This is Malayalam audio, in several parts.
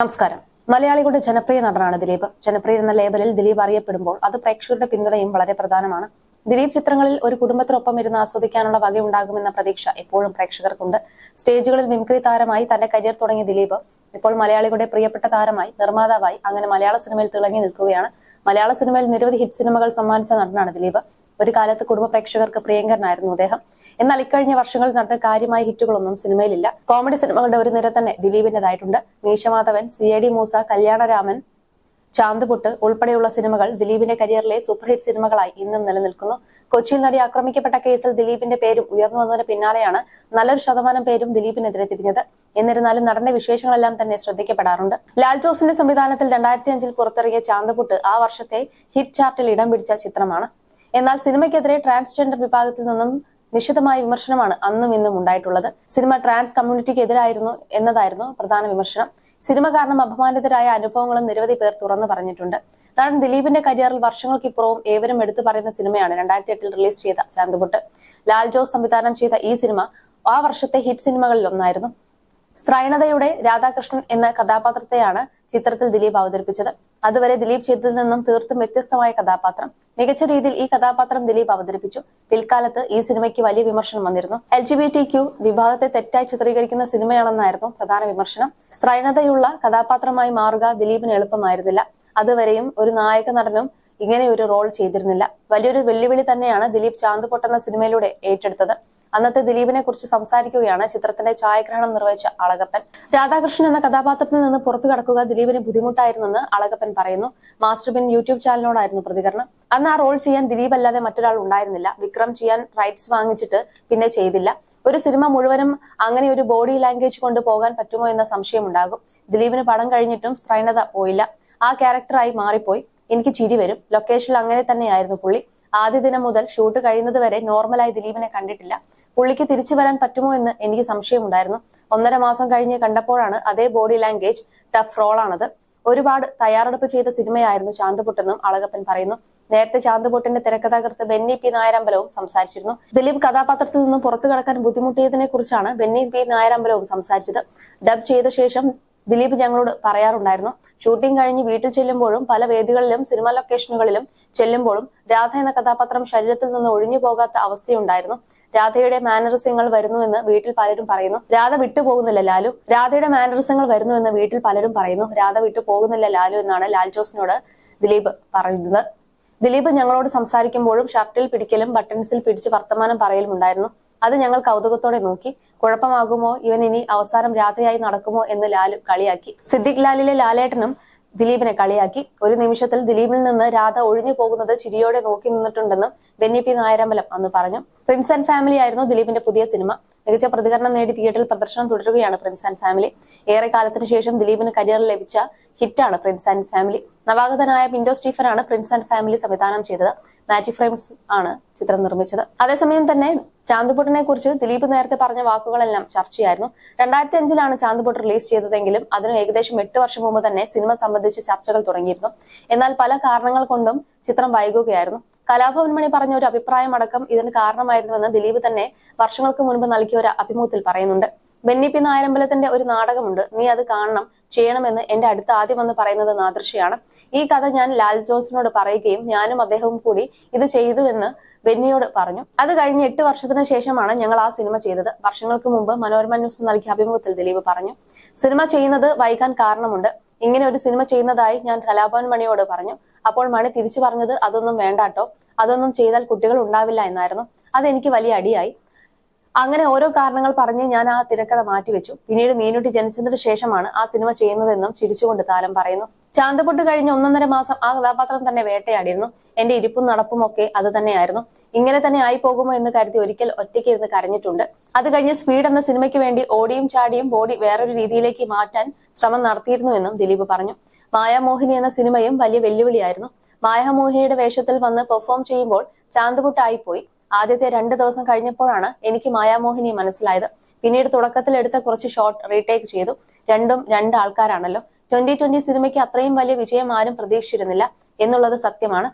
നമസ്കാരം. മലയാളികളുടെ ജനപ്രിയ നടനാണ് ദിലീപ്. ജനപ്രിയ എന്ന ലേബലിൽ ദിലീപ് അറിയപ്പെടുമ്പോൾ അത് പ്രേക്ഷകരുടെ പിന്തുണയും വളരെ പ്രധാനമാണ്. ദിലീപ് ചിത്രങ്ങളിൽ ഒരു കുടുംബത്തിനൊപ്പം ഇരുന്ന് ആസ്വദിക്കാനുള്ള വകയുണ്ടാകുമെന്ന പ്രതീക്ഷ എപ്പോഴും പ്രേക്ഷകർക്കുണ്ട്. സ്റ്റേജുകളിൽ മിമിക്രി താരമായി തന്റെ കരിയർ തുടങ്ങിയ ദിലീപ് ഇപ്പോൾ മലയാളികളുടെ പ്രിയപ്പെട്ട താരമായി നിർമ്മാതാവായി അങ്ങനെ മലയാള സിനിമയിൽ തിളങ്ങി നിൽക്കുകയാണ്. മലയാള സിനിമയിൽ നിരവധി ഹിറ്റ് സിനിമകൾ സമ്മാനിച്ച നടനാണ് ദിലീപ്. ഒരു കാലത്ത് കുടുംബ പ്രേക്ഷകർക്ക് പ്രിയങ്കരനായിരുന്നു അദ്ദേഹം. എന്നാൽ ഇക്കഴിഞ്ഞ വർഷങ്ങളിൽ നടന്ന കാര്യമായ ഹിറ്റുകളൊന്നും സിനിമയിലില്ല. കോമഡി സിനിമകളുടെ ഒരു നിര തന്നെ ദിലീപിന്റേതായിട്ടുണ്ട്. Meesamadhavan C A D Moosa Kalyanaraman Chanthupottu ഉൾപ്പെടെയുള്ള സിനിമകൾ ദിലീപിന്റെ കരിയറിലെ സൂപ്പർഹിറ്റ് സിനിമകളായി ഇന്നും നിലനിൽക്കുന്നു. കൊച്ചിയിൽ നടി ആക്രമിക്കപ്പെട്ട കേസിൽ ദിലീപിന്റെ പേരും ഉയർന്നു വന്നതിന് പിന്നാലെയാണ് നല്ലൊരു ശതമാനം പേരും ദിലീപിനെതിരെ തിരിഞ്ഞത്. എന്നിരുന്നാലും നടന്റെ വിശേഷങ്ങളെല്ലാം തന്നെ ശ്രദ്ധിക്കപ്പെടാറുണ്ട്. ലാൽ ജോസിന്റെ സംവിധാനത്തിൽ രണ്ടായിരത്തി അഞ്ചിൽ പുറത്തിറങ്ങിയ ചാന്തുപുട്ട് ആ വർഷത്തെ ഹിറ്റ് ചാർട്ടിൽ ഇടം പിടിച്ച ചിത്രമാണ്. എന്നാൽ സിനിമയ്ക്കെതിരെ ട്രാൻസ്ജെൻഡർ വിഭാഗത്തിൽ നിന്നും നിശിതമായ വിമർശനമാണ് അന്നും ഇന്നും ഉണ്ടായിട്ടുള്ളത്. സിനിമ ട്രാൻസ് കമ്മ്യൂണിറ്റിക്ക് എതിരായിരുന്നു എന്നതായിരുന്നു പ്രധാന വിമർശനം. സിനിമ കാരണം അപമാനിതരായ അനുഭവങ്ങളും നിരവധി പേർ തുറന്നു പറഞ്ഞിട്ടുണ്ട്. നടൻ ദിലീപിന്റെ കരിയറിൽ വർഷങ്ങൾക്കിപ്പുറവും ഏവരും എടുത്തു പറയുന്ന സിനിമയാണ് രണ്ടായിരത്തി എട്ടിൽ റിലീസ് ചെയ്ത ചാന്തുപുട്ട്. ലാൽ ജോസ് സംവിധാനം ചെയ്ത ഈ സിനിമ ആ വർഷത്തെ ഹിറ്റ് സിനിമകളിൽ ഒന്നായിരുന്നു. സ്ത്രൈണതയുടെ രാധാകൃഷ്ണൻ എന്ന കഥാപാത്രത്തെയാണ് ചിത്രത്തിൽ ദിലീപ് അവതരിപ്പിച്ചത്. അതുവരെ ദിലീപ് ചെയ്തതിൽ നിന്നും തീർത്തും വ്യത്യസ്തമായ കഥാപാത്രം. മികച്ച രീതിയിൽ ഈ കഥാപാത്രം ദിലീപ് അവതരിപ്പിച്ചു. പിൽക്കാലത്ത് ഈ സിനിമയ്ക്ക് വലിയ വിമർശനം വന്നിരുന്നു. എൽ ജി ബി ടി വിഭാഗത്തെ തെറ്റായി ചിത്രീകരിക്കുന്ന സിനിമയാണെന്നായിരുന്നു പ്രധാന വിമർശനം. സ്ത്രൈണതയുള്ള കഥാപാത്രമായി മാറുക ദിലീപിന് എളുപ്പമായിരുന്നില്ല. അതുവരെയും ഒരു നായക നടനും ഇങ്ങനെ ഒരു റോൾ ചെയ്തിരുന്നില്ല. വലിയൊരു വെല്ലുവിളി തന്നെയാണ് ദിലീപ് ചാന്ത് പൊട്ടെന്ന സിനിമയിലൂടെ ഏറ്റെടുത്തത്. അന്നത്തെ ദിലീപിനെ കുറിച്ച് സംസാരിക്കുകയാണ് ചിത്രത്തിന്റെ ഛായാഗ്രഹണം നിർവഹിച്ച അളകപ്പൻ. രാധാകൃഷ്ണൻ എന്ന കഥാപാത്രത്തിൽ നിന്ന് പുറത്തു കടക്കുക ദിലീപിന് ബുദ്ധിമുട്ടായിരുന്നെന്ന് അളകപ്പൻ പറയുന്നു. മാസ്റ്റർ ബിൻ യൂട്യൂബ് ചാനലിനോടായിരുന്നു പ്രതികരണം. അന്ന് ആ റോൾ ചെയ്യാൻ ദിലീപ് അല്ലാതെ മറ്റൊരാൾ ഉണ്ടായിരുന്നില്ല. വിക്രം ചെയ്യാൻ റൈറ്റ്സ് വാങ്ങിച്ചിട്ട് പിന്നെ ചെയ്തില്ല. ഒരു സിനിമ മുഴുവനും അങ്ങനെ ഒരു ബോഡി ലാംഗ്വേജ് കൊണ്ട് പോകാൻ പറ്റുമോ എന്ന സംശയം ഉണ്ടാകും. ദിലീപിന് പടം കഴിഞ്ഞിട്ടും സ്ത്രൈണത പോയില്ല. ആ ക്യാരക്ടറായി മാറിപ്പോയി. എനിക്ക് ചിരി വരും. ലൊക്കേഷനിൽ അങ്ങനെ തന്നെയായിരുന്നു പുള്ളി. ആദ്യ ദിനം മുതൽ ഷൂട്ട് കഴിയുന്നത് വരെ നോർമലായി ദിലീപിനെ കണ്ടിട്ടില്ല. പുള്ളിക്ക് തിരിച്ചു വരാൻ പറ്റുമോ എന്ന് എനിക്ക് സംശയമുണ്ടായിരുന്നു. ഒന്നര മാസം കഴിഞ്ഞ് കണ്ടപ്പോഴാണ് അതേ ബോഡി ലാംഗ്വേജ് ടഫ് റോളാണത് ഒരുപാട് തയ്യാറെടുപ്പ് ചെയ്ത സിനിമയായിരുന്നു ചാന്തുപൊട്ടെന്നും അളകപ്പൻ പറയുന്നു. നേരത്തെ ചാന്തുപൊട്ടിന്റെ തിരക്കഥാകൃത്ത് ബെന്നി പി നായരമ്പലവും സംസാരിച്ചിരുന്നു. ദിലീപ് കഥാപാത്രത്തിൽ നിന്നും പുറത്തു കടക്കാൻ ബുദ്ധിമുട്ടിയതിനെ കുറിച്ചാണ് ബെന്നി പി നായരമ്പലവും സംസാരിച്ചത്. ഡബ് ചെയ്ത ശേഷം ദിലീപ് ഞങ്ങളോട് പറയാറുണ്ടായിരുന്നു. ഷൂട്ടിംഗ് കഴിഞ്ഞ് വീട്ടിൽ ചെല്ലുമ്പോഴും പല വേദികളിലും സിനിമാ ലൊക്കേഷനുകളിലും ചെല്ലുമ്പോഴും രാധ എന്ന കഥാപാത്രം ശരീരത്തിൽ നിന്ന് ഒഴിഞ്ഞു പോകാത്ത അവസ്ഥയുണ്ടായിരുന്നു. രാധയുടെ മാനറിസങ്ങൾ വരുന്നുവെന്ന് വീട്ടിൽ പലരും പറയുന്നു. രാധ വിട്ടുപോകുന്നില്ല ലാലു. രാധയുടെ മാനറിസങ്ങൾ വരുന്നുവെന്ന് വീട്ടിൽ പലരും പറയുന്നു. രാധ വിട്ടു പോകുന്നില്ല ലാലു എന്നാണ് ലാൽ ജോസിനോട് ദിലീപ് പറയുന്നത്. ദിലീപ് ഞങ്ങളോട് സംസാരിക്കുമ്പോഴും ഷർട്ടിൽ പിടിക്കലും ബട്ടൺസിൽ പിടിച്ച് വർത്തമാനം പറയലും ഉണ്ടായിരുന്നു. അത് ഞങ്ങൾ കൗതുകത്തോടെ നോക്കി. കുഴപ്പമാകുമോ? ഇവൻ ഇനി അവസാനം രാധയായി നടക്കുമോ എന്ന് ലാലു കളിയാക്കി. സിദ്ദിഖ് ലാലിലെ ലാലേട്ടനും ദിലീപിനെ കളിയാക്കി. ഒരു നിമിഷത്തിൽ ദിലീപിൽ നിന്ന് രാധ ഒഴിഞ്ഞു പോകുന്നത് ചിരിയോടെ നോക്കി നിന്നിട്ടുണ്ടെന്നും ബെന്നി പി നായരമ്പലം അന്ന് പറഞ്ഞു. പ്രിൻസ് ആൻഡ് ഫാമിലി ആയിരുന്നു ദിലീപിന്റെ പുതിയ സിനിമ. മികച്ച പ്രതികരണം നേടി തിയേറ്ററിൽ പ്രദർശനം തുടരുകയാണ് പ്രിൻസ് ആൻഡ് ഫാമിലി. ഏറെ കാലത്തിന് ശേഷം ദിലീപിന് കരിയറിൽ ലഭിച്ച ഹിറ്റാണ് പ്രിൻസ് ആൻഡ് ഫാമിലി. നവാഗതനായ പിൻഡോ സ്റ്റീഫനാണ് പ്രിൻസ് ആൻഡ് ഫാമിലി സംവിധാനം ചെയ്തത്. മാജിക് ഫ്രെയിംസ് ആണ് ചിത്രം നിർമ്മിച്ചത്. അതേസമയം തന്നെ ചാന്ദ്പുട്ടിനെ കുറിച്ച് ദിലീപ് നേരത്തെ പറഞ്ഞ വാക്കുകളെല്ലാം ചർച്ചയായിരുന്നു. രണ്ടായിരത്തി അഞ്ചിലാണ് ചാന്ദ്പുട്ട് റിലീസ് ചെയ്തതെങ്കിലും അതിന് ഏകദേശം എട്ട് വർഷം മുമ്പ് തന്നെ സിനിമ സംബന്ധിച്ച് ചർച്ചകൾ തുടങ്ങിയിരുന്നു. എന്നാൽ പല കാരണങ്ങൾ കൊണ്ടും ചിത്രം വൈകുകയായിരുന്നു. കലാഭവൻ മണി പറഞ്ഞ ഒരു അഭിപ്രായം അടക്കം ഇതിന് കാരണമായിരുന്നുവെന്ന് ദിലീപ് തന്നെ വർഷങ്ങൾക്ക് മുൻപ് നൽകിയ ഒരു അഭിമുഖത്തിൽ പറയുന്നുണ്ട്. ബെന്നി പി നായരമ്പലത്തിന്റെ ഒരു നാടകമുണ്ട്. നീ അത് കാണണം ചെയ്യണമെന്ന് എന്റെ അടുത്ത് ആദ്യം വന്ന് പറയുന്നത് നാദൃശയാണ്. ഈ കഥ ഞാൻ ലാൽ ജോസിനോട് പറയുകയും ഞാനും അദ്ദേഹവും കൂടി ഇത് ചെയ്തു എന്ന് ബെന്നിയോട് പറഞ്ഞു. അത് കഴിഞ്ഞ് എട്ട് വർഷത്തിന് ശേഷമാണ് ഞങ്ങൾ ആ സിനിമ ചെയ്തത്. വർഷങ്ങൾക്ക് മുമ്പ് മനോരമ ന്യൂസ് നൽകിയ അഭിമുഖത്തിൽ ദിലീപ് പറഞ്ഞു. സിനിമ ചെയ്യുന്നത് വൈകാൻ കാരണമുണ്ട്. ഇങ്ങനെ ഒരു സിനിമ ചെയ്യുന്നതായി ഞാൻ കലാഭവൻ മണിയോട് പറഞ്ഞു. അപ്പോൾ മണി തിരിച്ചു പറഞ്ഞത് അതൊന്നും വേണ്ടാട്ടോ. അതൊന്നും ചെയ്താൽ കുട്ടികൾ ഉണ്ടാവില്ല എന്നായിരുന്നു. അതെനിക്ക് വലിയ അടിയായി. അങ്ങനെ ഓരോ കാരണങ്ങൾ പറഞ്ഞ് ഞാൻ ആ തിരക്കഥ മാറ്റിവെച്ചു. പിന്നീട് മീനുട്ടി ജനിച്ചതിന് ശേഷമാണ് ആ സിനിമ ചെയ്യുന്നതെന്നും ചിരിച്ചുകൊണ്ട് താരം പറയുന്നു. ചാന്തപ്പൊട്ട് കഴിഞ്ഞ ഒന്നൊന്നര മാസം ആ കഥാപാത്രം തന്നെ വേട്ടയാടിയിരുന്നു. എന്റെ ഇരിപ്പും നടപ്പും ഒക്കെ അത് തന്നെയായിരുന്നു. ഇങ്ങനെ തന്നെ ആയി പോകുമോ എന്ന് കരുതി ഒരിക്കൽ ഒറ്റയ്ക്ക് ഇരുന്ന് കരഞ്ഞിട്ടുണ്ട്. അത് കഴിഞ്ഞ് സ്പീഡ് എന്ന സിനിമയ്ക്ക് വേണ്ടി ഓടിയും ചാടിയും ബോഡി വേറൊരു രീതിയിലേക്ക് മാറ്റാൻ ശ്രമം നടത്തിയിരുന്നു എന്നും ദിലീപ് പറഞ്ഞു. മായാമോഹിനി എന്ന സിനിമയും വലിയ വെല്ലുവിളിയായിരുന്നു. മായാമോഹിനിയുടെ വേഷത്തിൽ വന്ന് പെർഫോം ചെയ്യുമ്പോൾ ചാന്തുപുട്ടായി പോയി ആദ്യത്തെ രണ്ട് ദിവസം കഴിഞ്ഞപ്പോഴാണ് എനിക്ക് മായാമോഹിനി മനസ്സിലായത്. പിന്നീട് തുടക്കത്തിൽ എടുത്ത കുറച്ച് ഷോട്ട് റീടേക്ക് ചെയ്തു. രണ്ടും രണ്ട് ആൾക്കാരാണല്ലോ. ട്വന്റി ട്വന്റി സിനിമയ്ക്ക് അത്രയും വലിയ വിജയം ആരും പ്രതീക്ഷിച്ചിരുന്നില്ല എന്നുള്ളത് സത്യമാണ്.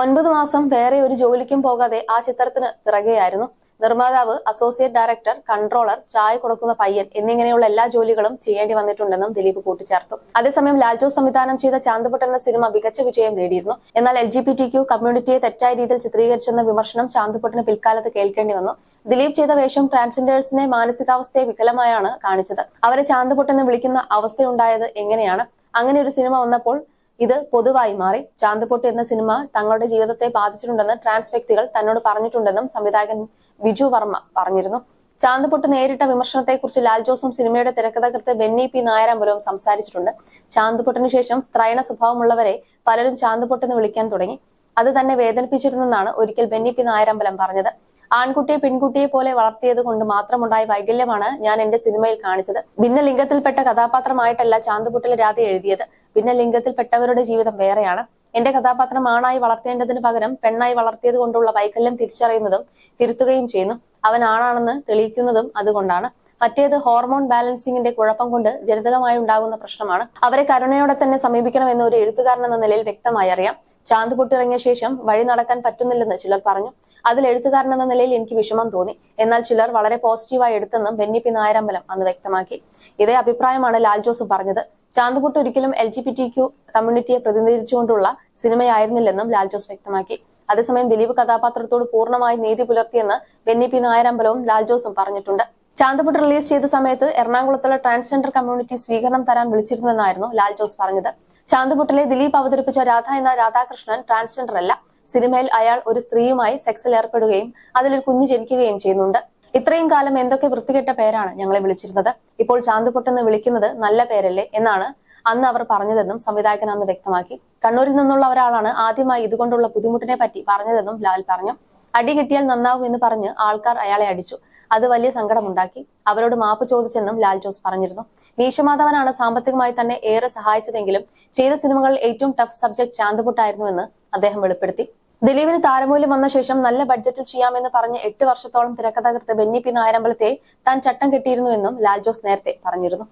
ഒൻപത് മാസം വേറെ ഒരു ജോലിക്കും പോകാതെ ആ ചിത്രത്തിന് പിറകെയായിരുന്നു. നിർമ്മാതാവ് അസോസിയേറ്റ് ഡയറക്ടർ കൺട്രോളർ ചായ കൊടുക്കുന്ന പയ്യൻ എന്നിങ്ങനെയുള്ള എല്ലാ ജോലികളും ചെയ്യേണ്ടി വന്നിട്ടുണ്ടെന്നും ദിലീപ് കൂട്ടിച്ചേർത്തു. അതേസമയം ലാൽജോ സംവിധാനം ചെയ്ത ചാന്തുപൊട്ട് എന്ന സിനിമ മികച്ച വിജയം നേടിയിരുന്നു. എന്നാൽ L G B T Q കമ്മ്യൂണിറ്റിയെ തെറ്റായ രീതിയിൽ ചിത്രീകരിച്ചെന്ന വിമർശനം ചാന്തുപൊട്ടിന് പിൽക്കാലത്ത് കേൾക്കേണ്ടി വന്നു. ദിലീപ് ചെയ്ത വേഷം ട്രാൻസ്ജെൻഡേഴ്സിനെ മാനസികാവസ്ഥയെ വികലമായാണ് കാണിച്ചത്. അവരെ ചാന്തുപൊട്ടെന്ന് വിളിക്കുന്ന അവസ്ഥയുണ്ടായത് എങ്ങനെയാണ്? അങ്ങനെ ഒരു സിനിമ വന്നപ്പോൾ ഇത് പൊതുവായി മാറി. ചാന്തപൊട്ട് എന്ന സിനിമ തങ്ങളുടെ ജീവിതത്തെ ബാധിച്ചിട്ടുണ്ടെന്ന് ട്രാൻസ് വ്യക്തികൾ തന്നോട് പറഞ്ഞിട്ടുണ്ടെന്നും സംവിധായകൻ വിജു വർമ്മ പറഞ്ഞിരുന്നു. ചാന്തപൊട്ട് നേരിട്ട വിമർശനത്തെക്കുറിച്ച് ലാൽ ജോസും സിനിമയുടെ തിരക്കഥാകൃത്ത് ബെന്നി പി നായരാമ്പുരവും സംസാരിച്ചിട്ടുണ്ട്. ചാന്തപൊട്ടിനു ശേഷം സ്ത്രൈണ സ്വഭാവമുള്ളവരെ പലരും ചാന്തപൊട്ടെന്ന് വിളിക്കാൻ തുടങ്ങി. അത് തന്നെ വേദനിപ്പിച്ചിരുന്നെന്നാണ് ഒരിക്കൽ ബെന്നി പി നായരമ്പലം പറഞ്ഞത്. ആൺകുട്ടിയെ പെൺകുട്ടിയെ പോലെ വളർത്തിയത് കൊണ്ട് മാത്രമുണ്ടായ വൈകല്യമാണ് ഞാൻ എന്റെ സിനിമയിൽ കാണിച്ചത്. ഭിന്നലിംഗത്തിൽപ്പെട്ട കഥാപാത്രമായിട്ടല്ല ചാന്തുപുട്ടിലെ രാധ എഴുതിയത്. ഭിന്നലിംഗത്തിൽപ്പെട്ടവരുടെ ജീവിതം വേറെയാണ്. എന്റെ കഥാപാത്രം ആണായി വളർത്തേണ്ടതിന് പകരം പെണ്ണായി വളർത്തിയത് കൊണ്ടുള്ള വൈകല്യം തിരിച്ചറിയുന്നതും തിരുത്തുകയും ചെയ്യുന്നു. അവൻ ആണാണെന്ന് തെളിയിക്കുന്നതും അതുകൊണ്ടാണ്. മറ്റേത് ഹോർമോൺ ബാലൻസിംഗിന്റെ കുഴപ്പം കൊണ്ട് ജനിതകമായി ഉണ്ടാകുന്ന പ്രശ്നമാണ്. അവരെ കരുണയോടെ തന്നെ സമീപിക്കണമെന്ന് ഒരു എഴുത്തുകാരൻ എന്ന നിലയിൽ വ്യക്തമായി അറിയാം. ചാന്ത് പൊട്ടിറങ്ങിയ ശേഷം വഴി നടക്കാൻ പറ്റുന്നില്ലെന്ന് ചിലർ പറഞ്ഞു. അതിൽ എഴുത്തുകാരൻ എന്ന നിലയിൽ എനിക്ക് വിഷമം തോന്നി. എന്നാൽ ചിലർ വളരെ പോസിറ്റീവായി എടുത്തെന്നും ബെന്നി പി നായരമ്പലം അന്ന് വ്യക്തമാക്കി. ഇതേ അഭിപ്രായമാണ് ലാൽ ജോസ് പറഞ്ഞത്. ചാന്തുപൊട്ട് ഒരിക്കലും L G B T Q കമ്മ്യൂണിറ്റിയെ പ്രതിനിധീകരിച്ചുകൊണ്ടുള്ള സിനിമയായിരുന്നില്ലെന്നും ലാൽ ജോസ് വ്യക്തമാക്കി. അതേസമയം ദിലീപ് കഥാപാത്രത്തോട് പൂർണമായി നീതി പുലർത്തിയെന്ന് ബെന്നി പി നായരമ്പലവും ലാൽ ജോസും പറഞ്ഞിട്ടുണ്ട്. ചാന്തപുട്ട് റിലീസ് ചെയ്ത സമയത്ത് എറണാകുളത്തുള്ള ട്രാൻസ്ജെൻഡർ കമ്മ്യൂണിറ്റി സ്വീകരണം തരാൻ വിളിച്ചിരുന്നുവെന്നായിരുന്നു ലാൽ ജോസ് പറഞ്ഞത്. ചാന്തപുട്ടിലെ ദിലീപ് അവതരിപ്പിച്ച രാധ എന്ന രാധാകൃഷ്ണൻ ട്രാൻസ്ജെൻഡർ അല്ല. സിനിമയിൽ അയാൾ ഒരു സ്ത്രീയുമായി സെക്സിൽ ഏർപ്പെടുകയും അതിലൊരു കുഞ്ഞു ജനിക്കുകയും ചെയ്യുന്നുണ്ട്. ഇത്രയും കാലം എന്തൊക്കെ വൃത്തികെട്ട പേരാണ് ഞങ്ങളെ വിളിച്ചിരുന്നത്. ഇപ്പോൾ ചാന്തുപൊട്ടെന്ന് വിളിക്കുന്നത് നല്ല പേരല്ലേ എന്നാണ് അന്ന് അവർ പറഞ്ഞതെന്നും സംവിധായകൻ അന്ന് വ്യക്തമാക്കി. കണ്ണൂരിൽ നിന്നുള്ള ഒരാളാണ് ആദ്യമായി ഇതുകൊണ്ടുള്ള ബുദ്ധിമുട്ടിനെ പറ്റി പറഞ്ഞതെന്നും ലാൽ പറഞ്ഞു. അടി കിട്ടിയാൽ നന്നാവും എന്ന് പറഞ്ഞ് ആൾക്കാർ അയാളെ അടിച്ചു. അത് വലിയ സങ്കടമുണ്ടാക്കി. അവരോട് മാപ്പ് ചോദിച്ചെന്നും ലാൽ ജോസ് പറഞ്ഞിരുന്നു. മീശമാധവനാണ് സാമ്പത്തികമായി തന്നെ ഏറെ സഹായിച്ചതെങ്കിലും ചെയ്ത സിനിമകളിൽ ഏറ്റവും ടഫ് സബ്ജക്ട് ചാന്തുപുട്ടായിരുന്നുവെന്ന് അദ്ദേഹം വെളിപ്പെടുത്തി. ദിലീപിന് താരമൂല്യം വന്ന ശേഷം നല്ല ബഡ്ജറ്റിൽ ചെയ്യാമെന്ന് പറഞ്ഞ് എട്ട് വർഷത്തോളം തിരക്കഥാകൃത്ത് ബെന്നി പി നായരമ്പലത്തെ താൻ ചട്ടം കെട്ടിയിരുന്നുവെന്നും ലാൽ ജോസ് നേരത്തെ പറഞ്ഞിരുന്നു.